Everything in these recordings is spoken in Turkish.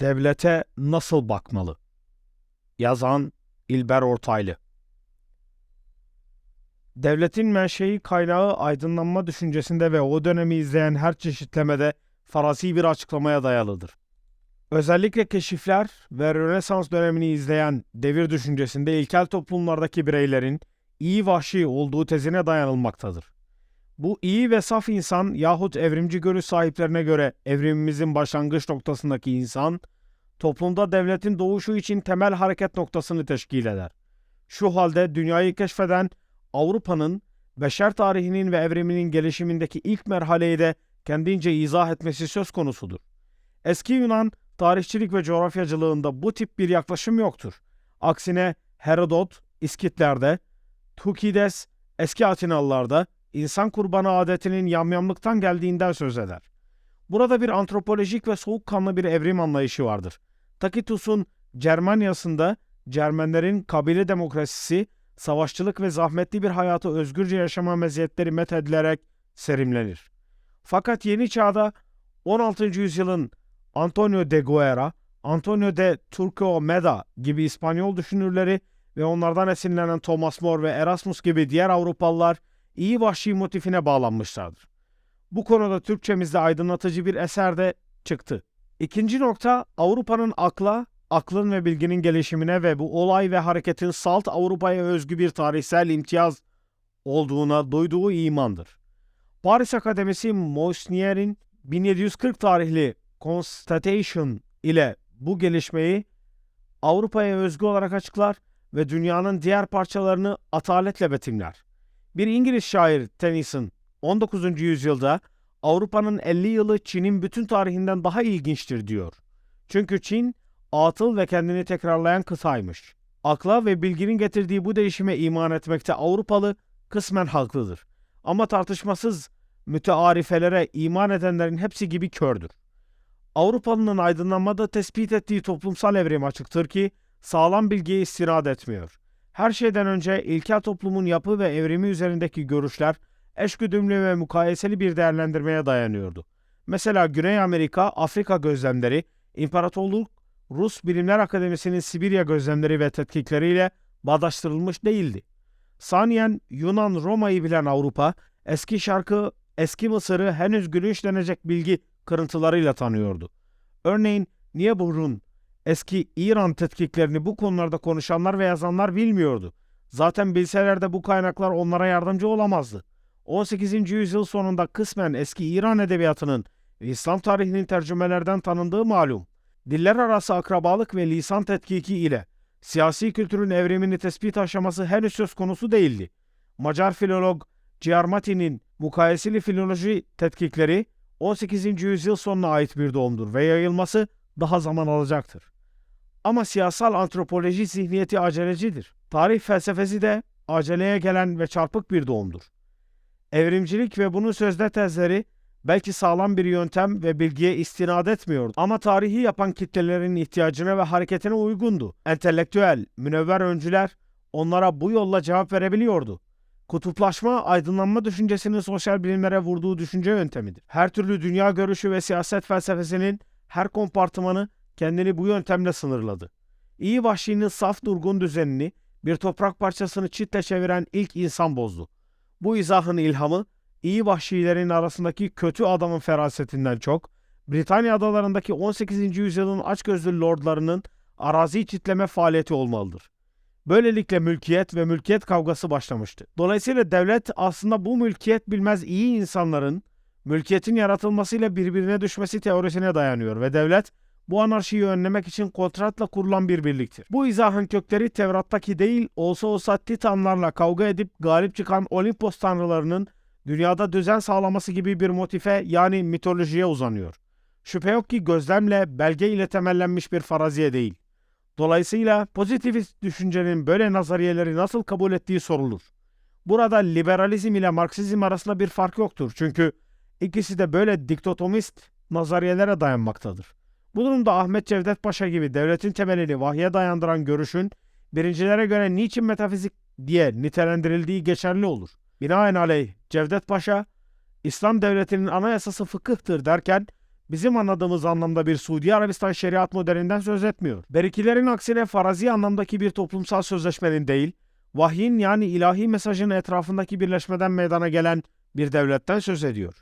Devlete nasıl bakmalı? Yazan İlber Ortaylı Devletin menşei kaynağı aydınlanma düşüncesinde ve o dönemi izleyen her çeşitlemede farazi bir açıklamaya dayalıdır. Özellikle keşifler ve Rönesans dönemini izleyen devir düşüncesinde ilkel toplumlardaki bireylerin iyi vahşi olduğu tezine dayanılmaktadır. Bu iyi ve saf insan yahut evrimci görüş sahiplerine göre evrimimizin başlangıç noktasındaki insan, toplumda devletin doğuşu için temel hareket noktasını teşkil eder. Şu halde dünyayı keşfeden Avrupa'nın beşer tarihinin ve evriminin gelişimindeki ilk merhaleyi de kendince izah etmesi söz konusudur. Eski Yunan tarihçilik ve coğrafyacılığında bu tip bir yaklaşım yoktur. Aksine Herodot, İskitlerde, Tukides, eski Atinalılarda insan kurbanı adetinin yamyamlıktan geldiğinden söz eder. Burada bir antropolojik ve soğukkanlı bir evrim anlayışı vardır. Tacitus'un Cermanya'sında Cermenlerin kabile demokrasisi, savaşçılık ve zahmetli bir hayatı özgürce yaşama meziyetleri methedilerek serimlenir. Fakat yeni çağda 16. yüzyılın Antonio de Guerra, Antonio de Turco Meda gibi İspanyol düşünürleri ve onlardan esinlenen Thomas More ve Erasmus gibi diğer Avrupalılar iyi vahşi motifine bağlanmışlardır. Bu konuda Türkçemizde aydınlatıcı bir eser de çıktı. İkinci nokta Avrupa'nın akla, aklın ve bilginin gelişimine ve bu olay ve hareketin salt Avrupa'ya özgü bir tarihsel imtiyaz olduğuna duyduğu imandır. Paris Akademisi Moisnier'in 1740 tarihli Constatation ile bu gelişmeyi Avrupa'ya özgü olarak açıklar ve dünyanın diğer parçalarını ataletle betimler. Bir İngiliz şair Tennyson 19. yüzyılda Avrupa'nın 50 yılı Çin'in bütün tarihinden daha ilginçtir diyor. Çünkü Çin atıl ve kendini tekrarlayan kıtaymış. Akla ve bilginin getirdiği bu değişime iman etmekte Avrupalı kısmen haklıdır. Ama tartışmasız mütearifelere iman edenlerin hepsi gibi kördür. Avrupalının aydınlanmada tespit ettiği toplumsal evrim açıktır ki sağlam bilgiye istinad etmiyor. Her şeyden önce ilkel toplumun yapı ve evrimi üzerindeki görüşler eşgüdümlü ve mukayeseli bir değerlendirmeye dayanıyordu. Mesela Güney Amerika, Afrika gözlemleri, İmparatorluk Rus Bilimler Akademisi'nin Sibirya gözlemleri ve tetkikleriyle bağdaştırılmış değildi. Saniyen Yunan Roma'yı bilen Avrupa, eski şarkı, eski Mısır'ı henüz gülünç denecek bilgi kırıntılarıyla tanıyordu. Örneğin Niebuhr'un eski İran tetkiklerini bu konularda konuşanlar ve yazanlar bilmiyordu. Zaten bilseler de bu kaynaklar onlara yardımcı olamazdı. 18. yüzyıl sonunda kısmen eski İran edebiyatının ve İslam tarihinin tercümelerden tanındığı malum. Diller arası akrabalık ve lisan tetkiki ile siyasi kültürün evrimini tespit aşaması henüz söz konusu değildi. Macar filolog Ciarmati'nin mukayeseli filoloji tetkikleri 18. yüzyıl sonuna ait bir doğumdur ve yayılması daha zaman alacaktır. Ama siyasal antropoloji zihniyeti acelecidir. Tarih felsefesi de aceleye gelen ve çarpık bir doğumdur. Evrimcilik ve bunun sözde tezleri belki sağlam bir yöntem ve bilgiye istinad etmiyordu ama tarihi yapan kitlelerin ihtiyacına ve hareketine uygundu. Entelektüel, münevver öncüler onlara bu yolla cevap verebiliyordu. Kutuplaşma, aydınlanma düşüncesinin sosyal bilimlere vurduğu düşünce yöntemidir. Her türlü dünya görüşü ve siyaset felsefesinin her kompartımanı kendini bu yöntemle sınırladı. İyi vahşinin saf durgun düzenini bir toprak parçasını çitle çeviren ilk insan bozdu. Bu izahın ilhamı iyi vahşilerin arasındaki kötü adamın ferasetinden çok, Britanya adalarındaki 18. yüzyılın açgözlü lordlarının arazi çitleme faaliyeti olmalıdır. Böylelikle mülkiyet ve mülkiyet kavgası başlamıştı. Dolayısıyla devlet aslında bu mülkiyet bilmez iyi insanların mülkiyetin yaratılmasıyla birbirine düşmesi teorisine dayanıyor ve devlet bu anarşiyi önlemek için kontratla kurulan bir birliktir. Bu izahın kökleri Tevrat'taki değil olsa olsa Titanlarla kavga edip galip çıkan Olimpos tanrılarının dünyada düzen sağlaması gibi bir motife yani mitolojiye uzanıyor. Şüphe yok ki gözlemle, belge ile temellenmiş bir faraziye değil. Dolayısıyla pozitivist düşüncenin böyle nazariyeleri nasıl kabul ettiği sorulur. Burada liberalizm ile Marksizm arasında bir fark yoktur. Çünkü ikisi de böyle diktotomist nazariyelere dayanmaktadır. Bu durumda Ahmet Cevdet Paşa gibi devletin temelini vahye dayandıran görüşün birincilere göre niçin metafizik diye nitelendirildiği geçerli olur. Binaenaleyh Cevdet Paşa, İslam devletinin anayasası fıkıhtır derken bizim anladığımız anlamda bir Suudi Arabistan şeriat modelinden söz etmiyor. Berikilerin aksine farazi anlamdaki bir toplumsal sözleşmenin değil, vahyin yani ilahi mesajın etrafındaki birleşmeden meydana gelen bir devletten söz ediyor.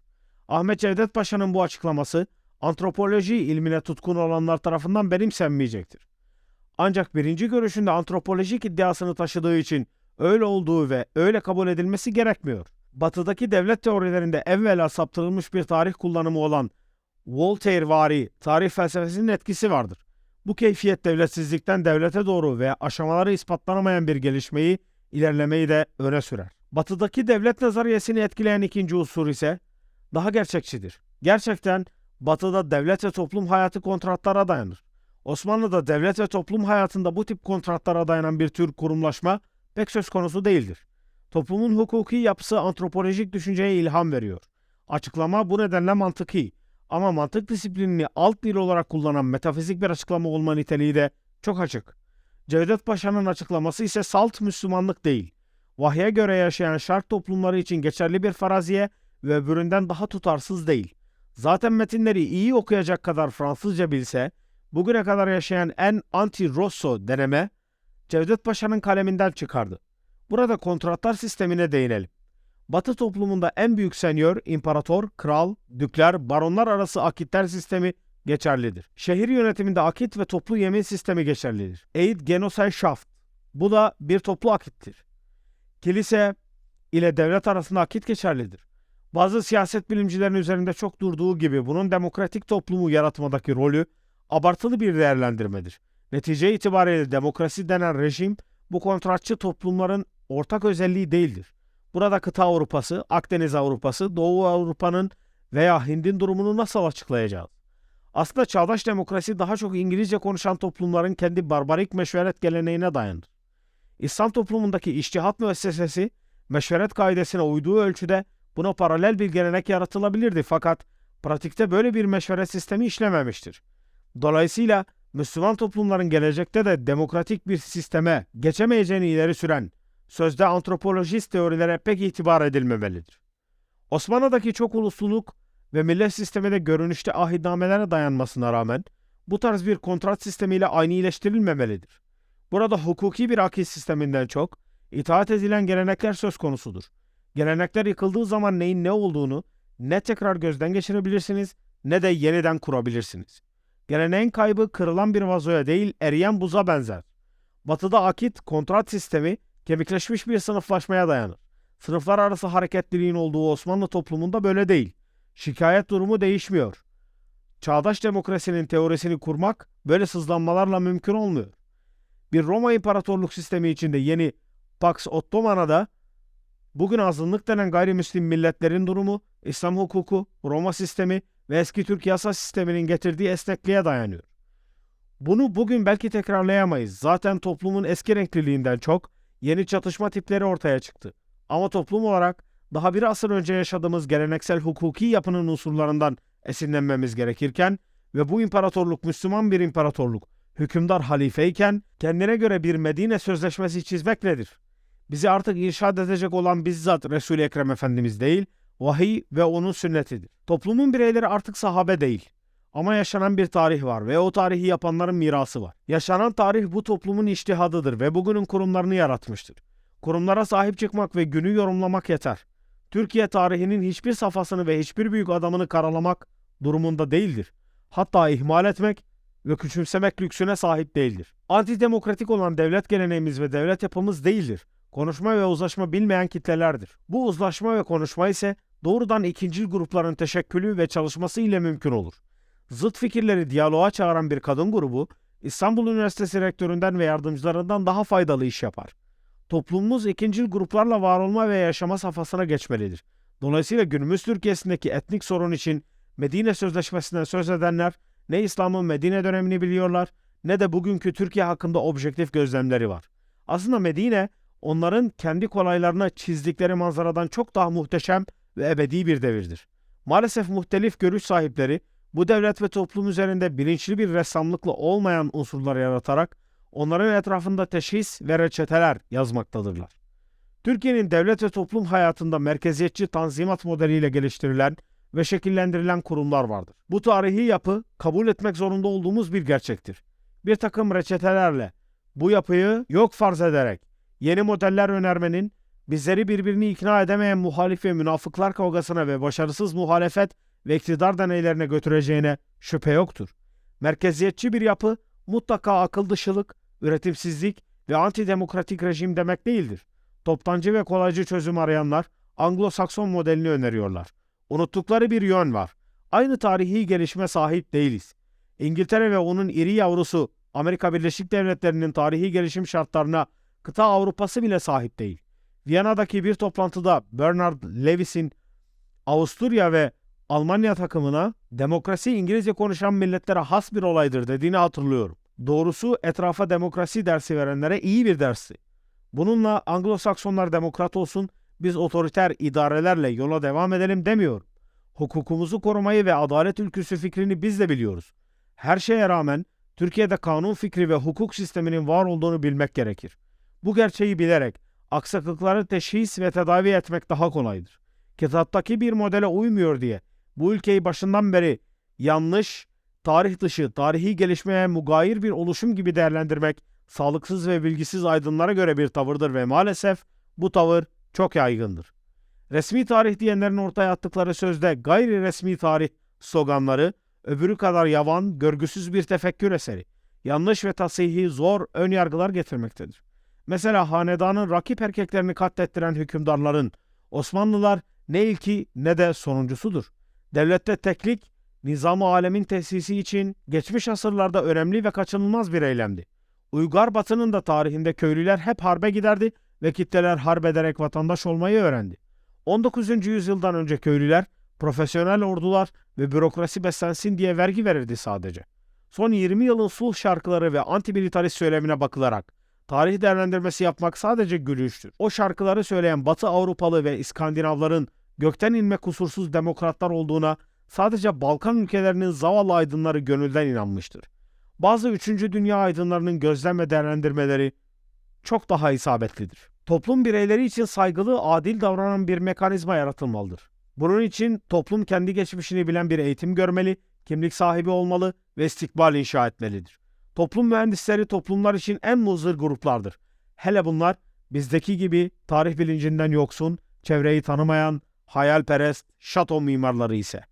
Ahmet Cevdet Paşa'nın bu açıklaması antropoloji ilmine tutkun olanlar tarafından benimsenmeyecektir. Ancak birinci görüşünde antropolojik iddiasını taşıdığı için öyle olduğu ve öyle kabul edilmesi gerekmiyor. Batıdaki devlet teorilerinde evvela saptırılmış bir tarih kullanımı olan Voltairevari tarih felsefesinin etkisi vardır. Bu keyfiyet devletsizlikten devlete doğru ve aşamaları ispatlanamayan bir gelişmeyi, ilerlemeyi de öne sürer. Batıdaki devlet nazariyesini etkileyen ikinci unsur ise daha gerçekçidir. Gerçekten Batı'da devlet ve toplum hayatı kontratlara dayanır. Osmanlı'da devlet ve toplum hayatında bu tip kontratlara dayanan bir tür kurumlaşma pek söz konusu değildir. Toplumun hukuki yapısı antropolojik düşünceye ilham veriyor. Açıklama bu nedenle mantıki ama mantık disiplinini alt dil olarak kullanan metafizik bir açıklama olma niteliği de çok açık. Cevdet Paşa'nın açıklaması ise salt Müslümanlık değil. Vahye göre yaşayan şark toplumları için geçerli bir faraziye ve öbüründen daha tutarsız değil. Zaten metinleri iyi okuyacak kadar Fransızca bilse, bugüne kadar yaşayan en anti-Rosso deneme, Cevdet Paşa'nın kaleminden çıkardı. Burada kontratlar sistemine değinelim. Batı toplumunda en büyük senyor, imparator, kral, dükler, baronlar arası akitler sistemi geçerlidir. Şehir yönetiminde akit ve toplu yemin sistemi geçerlidir. Eid Genossenschaft. Bu da bir toplu akittir. Kilise ile devlet arasında akit geçerlidir. Bazı siyaset bilimcilerin üzerinde çok durduğu gibi bunun demokratik toplumu yaratmadaki rolü abartılı bir değerlendirmedir. Netice itibariyle demokrasi denen rejim bu kontratçı toplumların ortak özelliği değildir. Burada kıta Avrupası, Akdeniz Avrupası, Doğu Avrupa'nın veya Hind'in durumunu nasıl açıklayacağız? Aslında çağdaş demokrasi daha çok İngilizce konuşan toplumların kendi barbarik meşveret geleneğine dayanır. İslam toplumundaki iştihat müessesesi meşveret kaidesine uyduğu ölçüde buna paralel bir gelenek yaratılabilirdi fakat pratikte böyle bir meşveret sistemi işlememiştir. Dolayısıyla Müslüman toplumların gelecekte de demokratik bir sisteme geçemeyeceğini ileri süren sözde antropolojist teorilere pek itibar edilmemelidir. Osmanlı'daki çok ulusluluk ve millet sisteminde görünüşte ahitnamelere dayanmasına rağmen bu tarz bir kontrat sistemiyle aynileştirilmemelidir. Burada hukuki bir akit sisteminden çok itaat edilen gelenekler söz konusudur. Gelenekler yıkıldığı zaman neyin ne olduğunu ne tekrar gözden geçirebilirsiniz ne de yeniden kurabilirsiniz. Geleneğin kaybı kırılan bir vazoya değil eriyen buza benzer. Batıda akit, kontrat sistemi kemikleşmiş bir sınıflaşmaya dayanır. Sınıflar arası hareketliliğin olduğu Osmanlı toplumunda böyle değil. Şikayet durumu değişmiyor. Çağdaş demokrasinin teorisini kurmak böyle sızlanmalarla mümkün olmuyor. Bir Roma İmparatorluk sistemi içinde yeni Pax Ottomana'da bugün azınlık denen gayrimüslim milletlerin durumu, İslam hukuku, Roma sistemi ve eski Türk yasa sisteminin getirdiği esnekliğe dayanıyor. Bunu bugün belki tekrarlayamayız. Zaten toplumun eski renkliliğinden çok yeni çatışma tipleri ortaya çıktı. Ama toplum olarak daha bir asır önce yaşadığımız geleneksel hukuki yapının unsurlarından esinlenmemiz gerekirken ve bu imparatorluk Müslüman bir imparatorluk, hükümdar halifeyken kendine göre bir Medine sözleşmesi çizmek nedir? Bizi artık irşad edecek olan bizzat Resul-i Ekrem Efendimiz değil, vahiy ve onun sünnetidir. Toplumun bireyleri artık sahabe değil. Ama yaşanan bir tarih var ve o tarihi yapanların mirası var. Yaşanan tarih bu toplumun iştihadıdır ve bugünün kurumlarını yaratmıştır. Kurumlara sahip çıkmak ve günü yorumlamak yeter. Türkiye tarihinin hiçbir safhasını ve hiçbir büyük adamını karalamak durumunda değildir. Hatta ihmal etmek ve küçümsemek lüksüne sahip değildir. Antidemokratik olan devlet geleneğimiz ve devlet yapımız değildir. Konuşma ve uzlaşma bilmeyen kitlelerdir. Bu uzlaşma ve konuşma ise doğrudan ikincil grupların teşekkülü ve çalışması ile mümkün olur. Zıt fikirleri diyaloğa çağıran bir kadın grubu, İstanbul Üniversitesi rektöründen ve yardımcılarından daha faydalı iş yapar. Toplumumuz ikincil gruplarla var olma ve yaşama safhasına geçmelidir. Dolayısıyla günümüz Türkiye'sindeki etnik sorun için Medine Sözleşmesi'nden söz edenler ne İslam'ın Medine dönemini biliyorlar ne de bugünkü Türkiye hakkında objektif gözlemleri var. Aslında Medine onların kendi kolaylarına çizdikleri manzaradan çok daha muhteşem ve ebedi bir devirdir. Maalesef muhtelif görüş sahipleri bu devlet ve toplum üzerinde bilinçli bir ressamlıkla olmayan unsurlar yaratarak onların etrafında teşhis ve reçeteler yazmaktadırlar. Türkiye'nin devlet ve toplum hayatında merkeziyetçi tanzimat modeliyle geliştirilen ve şekillendirilen kurumlar vardır. Bu tarihi yapı kabul etmek zorunda olduğumuz bir gerçektir. Bir takım reçetelerle bu yapıyı yok farz ederek yeni modeller önermenin bizleri birbirini ikna edemeyen muhalif ve münafıklar kavgasına ve başarısız muhalefet ve iktidar deneylerine götüreceğine şüphe yoktur. Merkeziyetçi bir yapı mutlaka akıl dışılık, üretimsizlik ve antidemokratik rejim demek değildir. Toptancı ve kolaycı çözüm arayanlar Anglo-Sakson modelini öneriyorlar. Unuttukları bir yön var. Aynı tarihi gelişme sahip değiliz. İngiltere ve onun iri yavrusu Amerika Birleşik Devletleri'nin tarihi gelişim şartlarına kıta Avrupası bile sahip değil. Viyana'daki bir toplantıda Bernard Lewis'in Avusturya ve Almanya takımına demokrasi İngilizce konuşan milletlere has bir olaydır dediğini hatırlıyorum. Doğrusu etrafa demokrasi dersi verenlere iyi bir dersti. Bununla Anglo-Saksonlar demokrat olsun, biz otoriter idarelerle yola devam edelim demiyor. Hukukumuzu korumayı ve adalet ülküsü fikrini biz de biliyoruz. Her şeye rağmen Türkiye'de kanun fikri ve hukuk sisteminin var olduğunu bilmek gerekir. Bu gerçeği bilerek aksaklıkları teşhis ve tedavi etmek daha kolaydır. Kitaptaki bir modele uymuyor diye bu ülkeyi başından beri yanlış, tarih dışı, tarihi gelişmeye mugayir bir oluşum gibi değerlendirmek sağlıksız ve bilgisiz aydınlara göre bir tavırdır ve maalesef bu tavır çok yaygındır. Resmi tarih diyenlerin ortaya attıkları sözde gayri resmi tarih sloganları öbürü kadar yavan, görgüsüz bir tefekkür eseri. Yanlış ve tasihi zor ön yargılar getirmektedir. Mesela hanedanın rakip erkeklerini katlettiren hükümdarların Osmanlılar ne ilki ne de sonuncusudur. Devlette teklik, nizam-ı alemin tesisi için geçmiş asırlarda önemli ve kaçınılmaz bir eylemdi. Uygar Batı'nın da tarihinde köylüler hep harbe giderdi ve kitleler harp ederek vatandaş olmayı öğrendi. 19. yüzyıldan önce köylüler, profesyonel ordular ve bürokrasi beslensin diye vergi verirdi sadece. Son 20 yılın sulh şarkıları ve antimilitarist söylemine bakılarak tarih değerlendirmesi yapmak sadece gülüştür. O şarkıları söyleyen Batı Avrupalı ve İskandinavların gökten inme kusursuz demokratlar olduğuna sadece Balkan ülkelerinin zavallı aydınları gönülden inanmıştır. Bazı 3. dünya aydınlarının gözlem ve değerlendirmeleri çok daha isabetlidir. Toplum bireyleri için saygılı, adil davranan bir mekanizma yaratılmalıdır. Bunun için toplum kendi geçmişini bilen bir eğitim görmeli, kimlik sahibi olmalı ve istikbal inşa etmelidir. Toplum mühendisleri toplumlar için en muzır gruplardır. Hele bunlar bizdeki gibi tarih bilincinden yoksun, çevreyi tanımayan, hayalperest, şato mimarları ise.